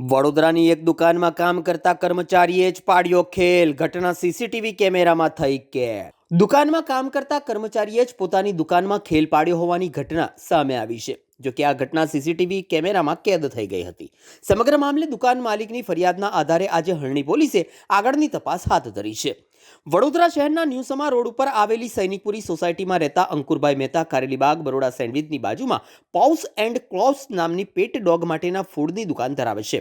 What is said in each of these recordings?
વડોદરાની એક દુકાનમાં કામ કરતા કર્મચારીએ જ પાડ્યો ખેલ. ઘટના સીસીટીવી કેમેરામાં થઈ કેદ દુકાનમાં કામ કરતા કર્મચારીએ જ પોતાની દુકાનમાં ખેલ પાડ્યો હોવાની ઘટના સામે આવી છે. જો કે આ ઘટના સીસીટીવી કેમેરામાં કેદ થઈ ગઈ હતી. સમગ્ર મામલે દુકાન માલિકની ફરિયાદના આધારે આજે હરણી પોલીસે આગળની તપાસ હાથ ધરી છે. વડોદરા શહેરના ન્યૂસમા રોડ ઉપર આવેલી સૈનિકપુરી સોસાયટીમાં રહેતા અંકુરભાઈ મહેતા કારેલીબાગ બરોડા સેન્ડવિચની બાજુમાં પાઉસ એન્ડ ક્લોસ નામની પેટ ડોગ માટેના ફૂડની દુકાન ધરાવે છે.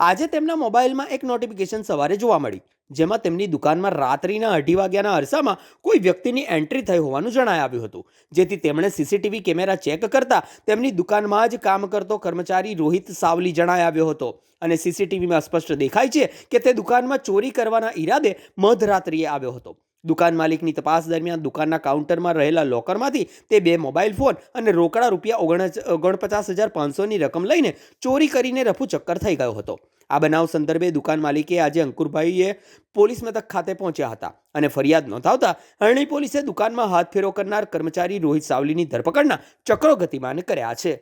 આજે તેમના મોબાઈલમાં એક નોટિફિકેશન સવારે જોવા મળી, જેમાં તેમની દુકાનમાં રાત્રિના અઢી વાગ્યાના અરસામાં કોઈ વ્યક્તિની એન્ટ્રી થઈ હોવાનું જણાય આવ્યું હતું. જેથી તેમણે સીસીટીવી કેમેરા ચેક કરતા તેમની દુકાનમાં જ કામ કરતો કર્મચારી રોહિત સાવલી જણાય આવ્યો હતો. અને સીસીટીવીમાં સ્પષ્ટ દેખાય છે કે તે દુકાનમાં ચોરી કરવાના ઈરાદે મધરાત્રિએ આવ્યો હતો. દુકાન માલિકની તપાસ દરમિયાન દુકાનના કાઉન્ટરમાં રહેલા લોકરમાંથી તે બે મોબાઈલ ફોન અને રોકડા રૂપિયા ઓગણ ઓગણપચાસ હજાર પાંચસોની રકમ લઈને ચોરી કરીને રફુ ચક્કર થઈ ગયો હતો. આ બનાવ સંદર્ભે દુકાન માલિકે આજે અંકુરભાઈએ પોલીસ મથક ખાતે પહોંચ્યા હતા અને ફરિયાદ નોંધાવતા હરણી પોલીસે દુકાનમાં હાથ ફેરો કરનાર કર્મચારી રોહિત સાવલીની ધરપકડના ચક્રો ગતિમાન કર્યા છે.